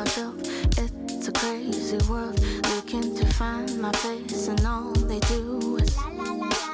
myself. It's a crazy world. Looking to find my place, and all they do is here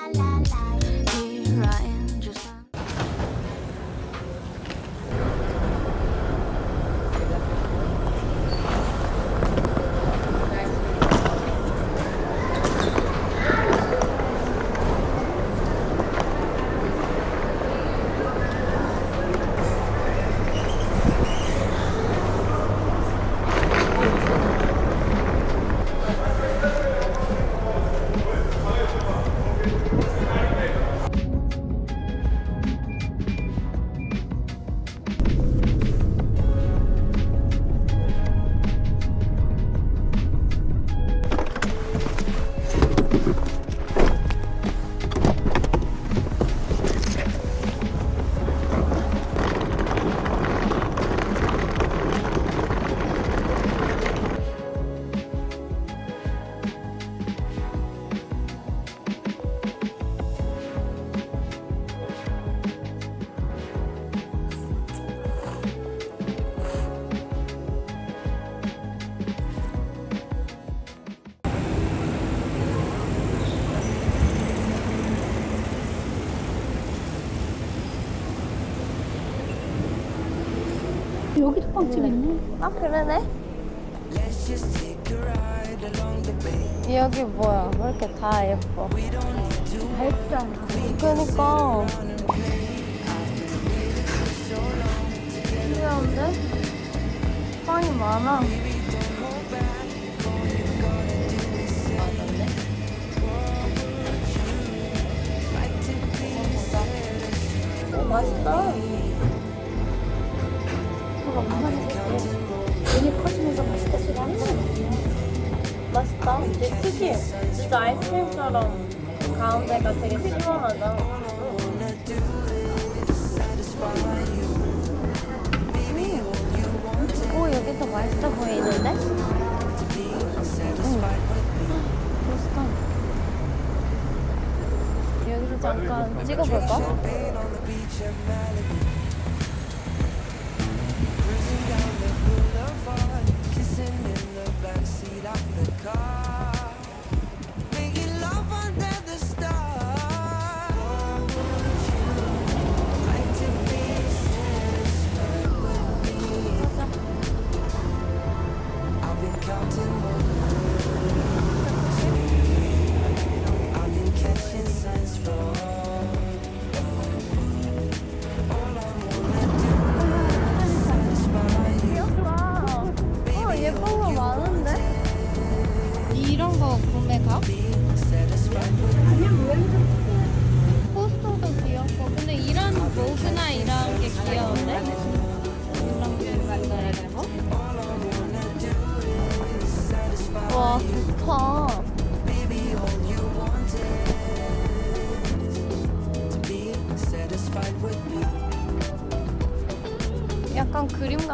그러네. 여기 뭐야? 왜 이렇게 다 예뻐? 다 예쁘잖아. 그니까. 신기한데? 빵이 많아. 오, 맛있다. 저거 엄마 는 눈이 커지면서 맛있다지가 않아. 맛있다. 되게 특이해. 진짜 아이스크림처럼 가운데가 되게 시원하다. 음. 오, 여기 더 맛있어 보이는데? 음. 맛있다. 여기서 잠깐 찍어볼까?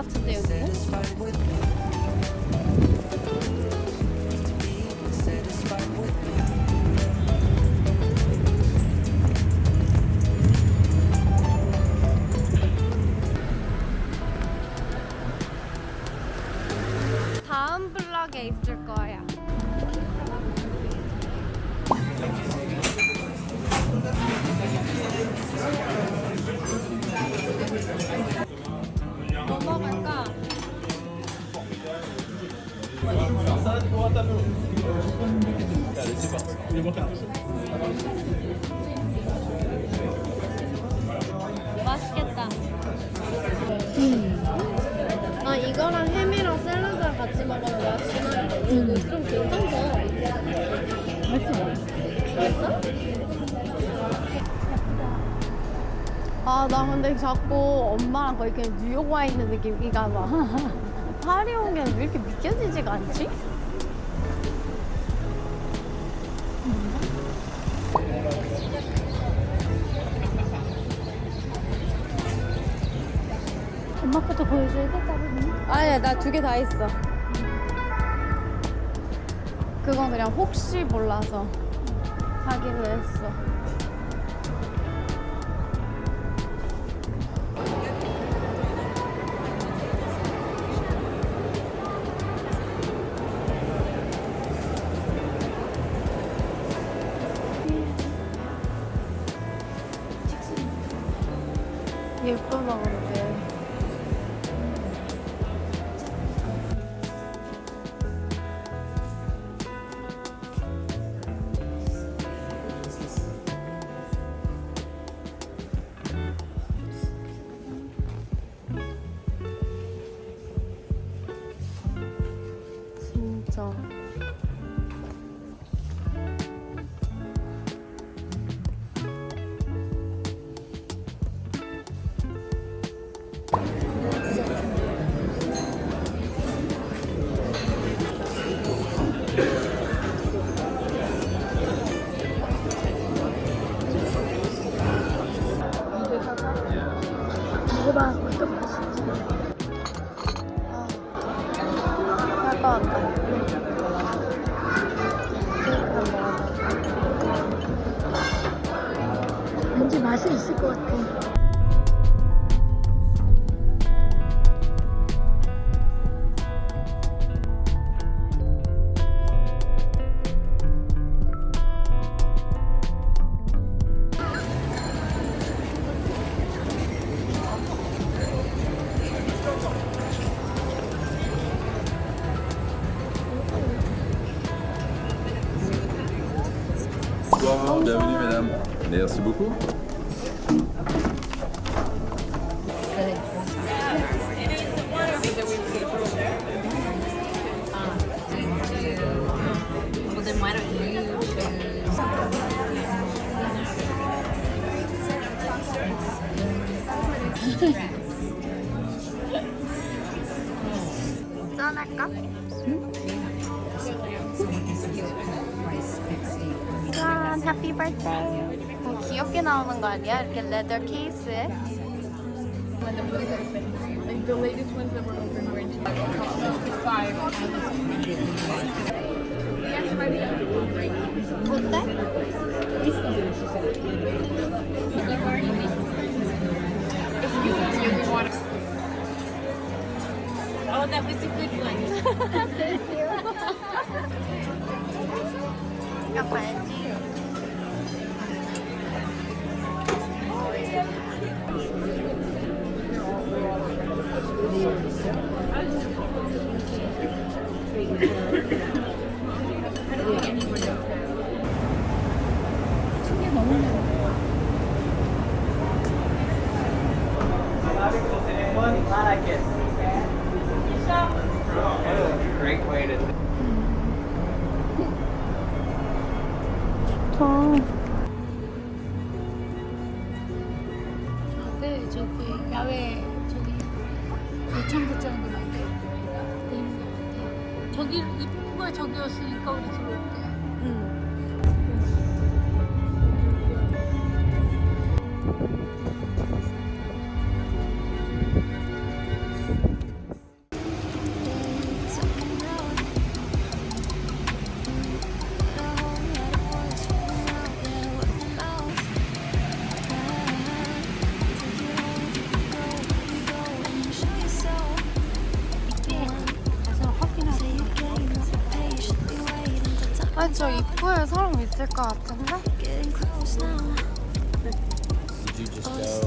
have to do. 맛있겠다. 아 이거랑 햄이랑 샐러드랑 같이 먹으면 맛있는데 이거 좀 괜찮다. 맛있어? 아, 나 근데 자꾸 엄마랑 거의 그냥 뉴욕 와 있는 느낌이가 막. 파리 온 게 왜 이렇게 믿겨지지가 않지? 보여줘야 돼, 따로는. 아니야, 나 두 개 다 있어. 그건 그냥 혹시 몰라서 하기로 했어. 짠할까? 짠, 해피 버스데이. 어, 귀엽게 나오는 거 아니야? 이렇게 레더 케이스에. and the open. Like the latest ones that were open were in 2005. What's that? If you really want to. Oh, that was a good one. Thank you. 저 입구에 사람 있을 것 같은데? On?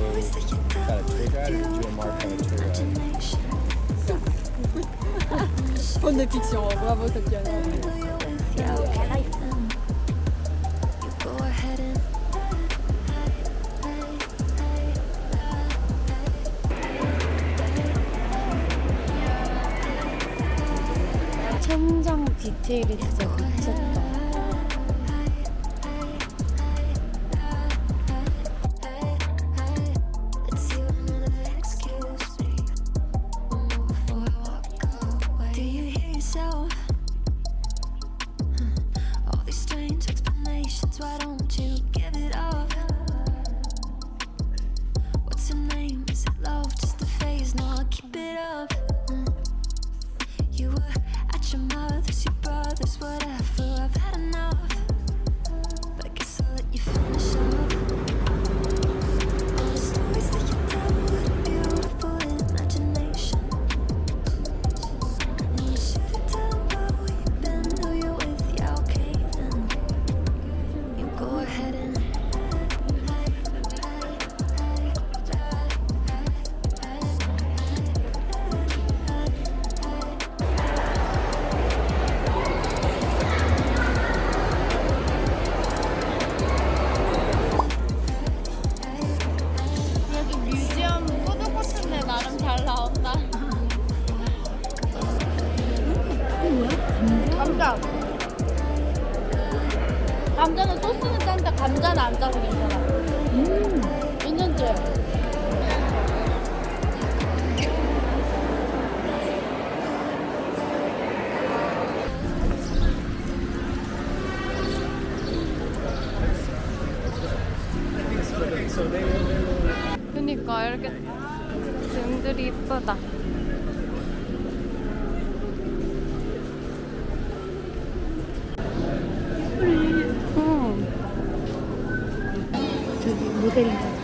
Bonne fiction, bravo Tatiana. 천장 디테일이 진짜 미쳤다. 그니까 이렇게 등들이 이쁘다. 음. 저기 모델이잖아.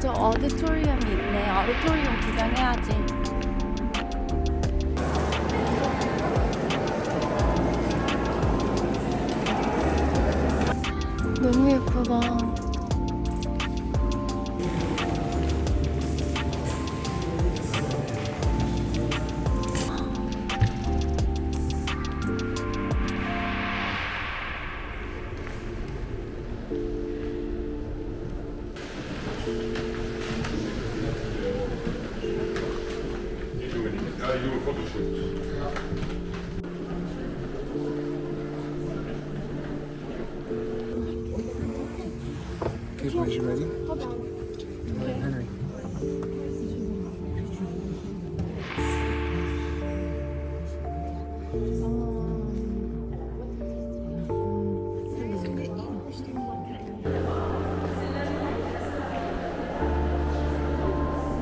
저 어디토리움이 있네. 어디토리움 구경해야지. 너무 예쁘다.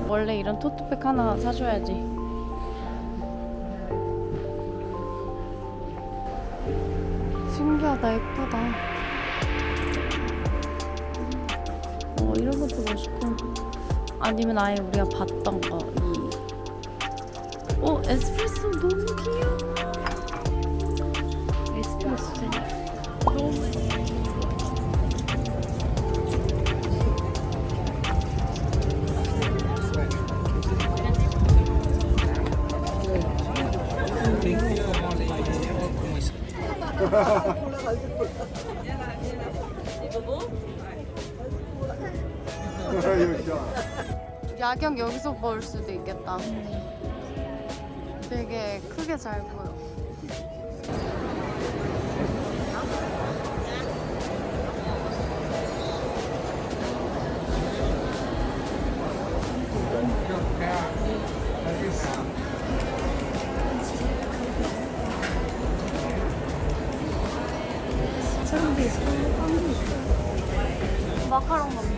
원래 이런 토트백 하나 사줘야지. 신기하다, 예쁘다. 어, 이런 것도 멋있고. 아니면 아예 우리가 봤던 거, 이. 어, 에스프레소 너무 귀여워. 야경 여기서 볼 수도 있겠다. 되게 크게 잘 보여.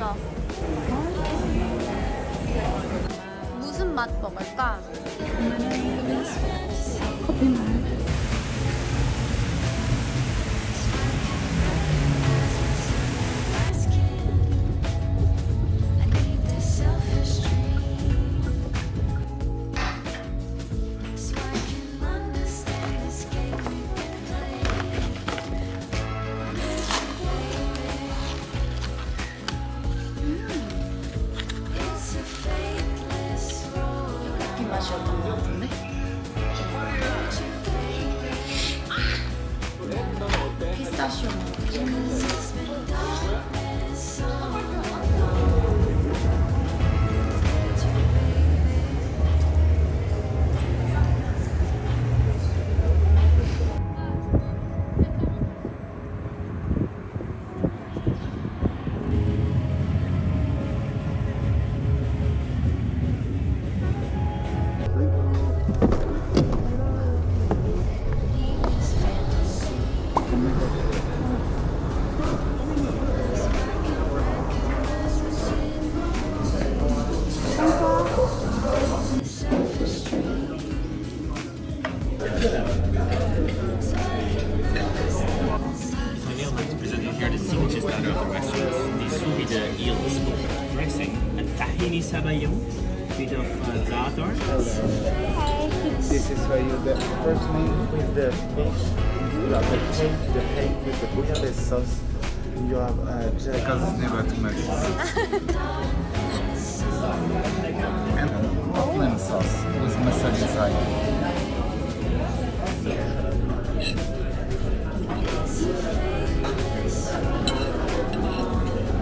마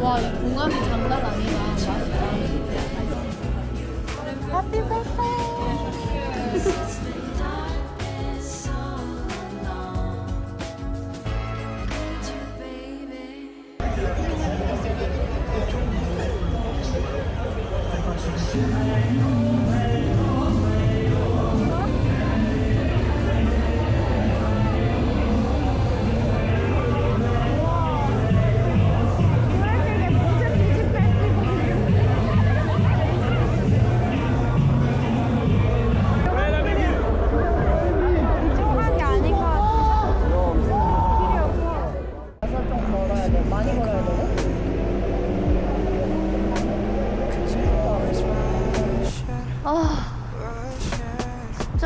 와, 이 공감이 장난 아니다. 맛있다. Happy!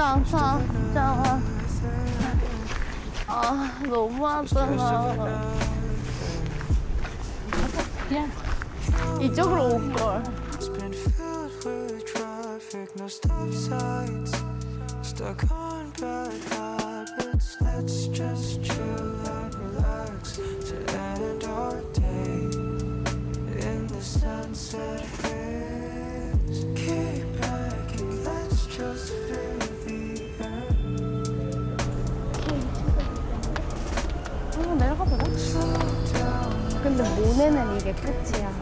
진짜 아파 진짜 아 너무 아프다 그냥 이쪽으로 올걸 Stuck on bad habits, let's just chill. 근데 모네는 이게 끝이야.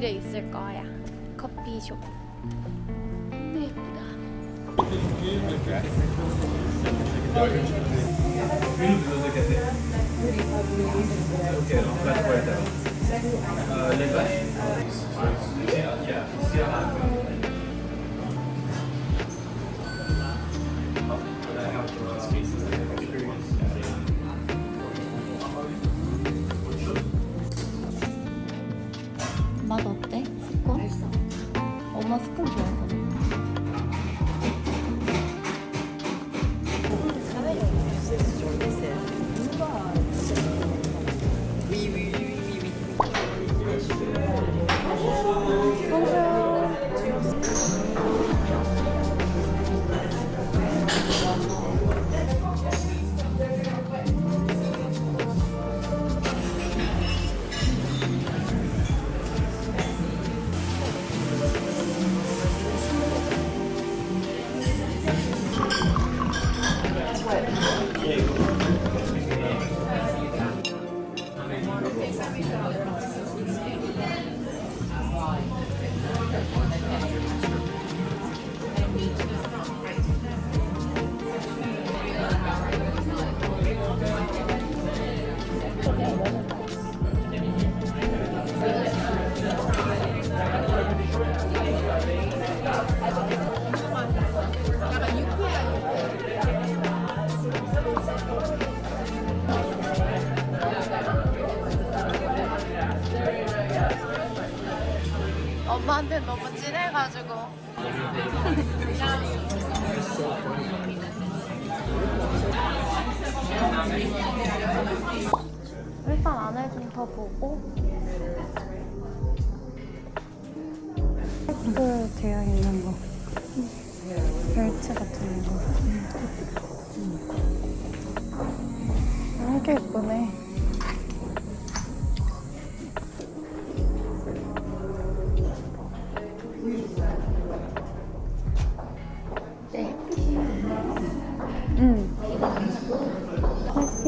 길에 있을 거야. 커피숍. 근데 예쁘다. 네.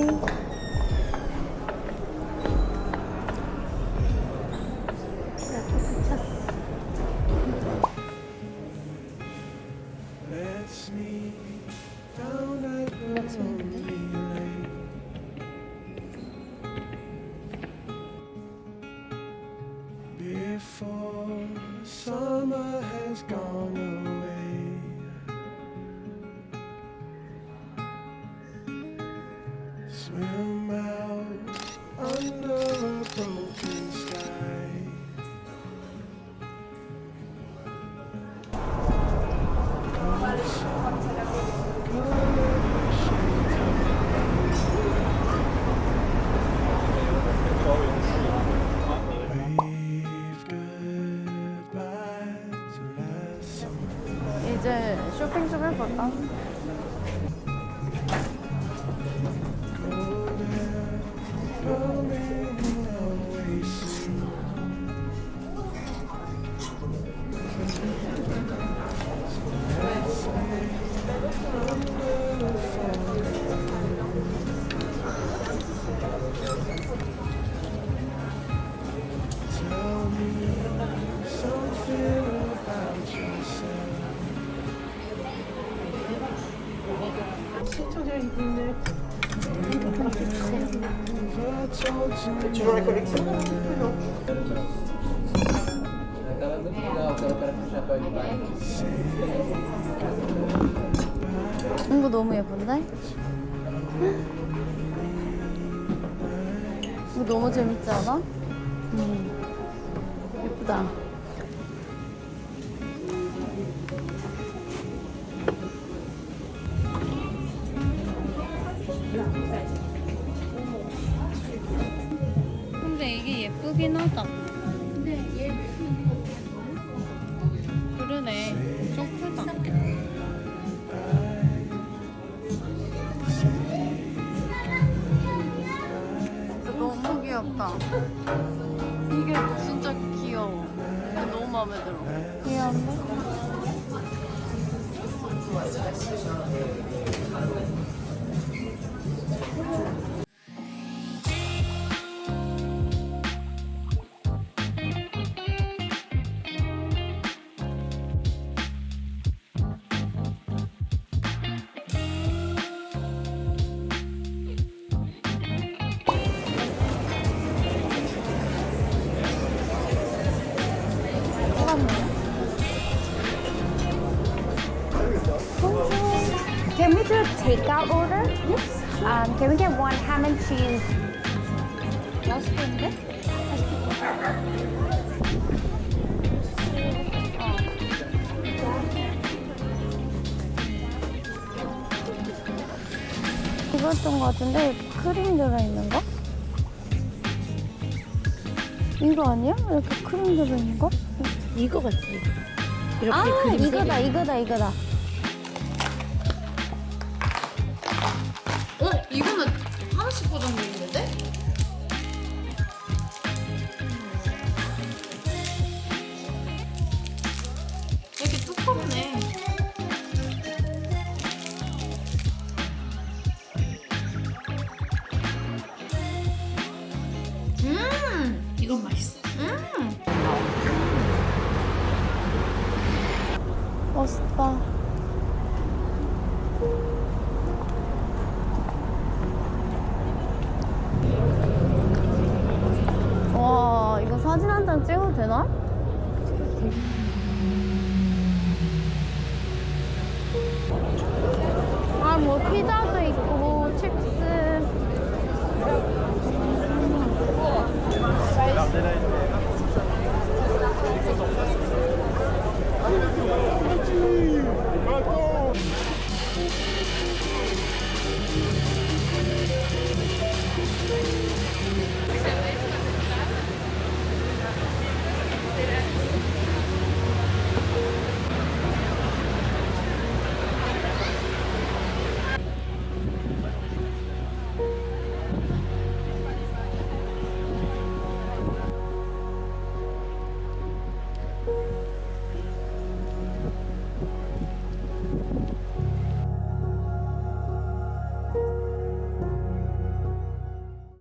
다 쇼핑 좀 해볼까? 이거 너무 예쁜데? 이거 너무 재밌지 않아? 음. 예쁘다. Takeout order? Yes. Um, can we get one ham and cheese? 맛있겠는데? 이거였던 것 같은데 크림 들어있는 거? 이거 아니야? 이렇게 크림 들어있는 거? 이거 같지? 이렇게 아세 이거다 개. 이거다 이거다 30% 정도 뭐 피자도 있고 칩스 음.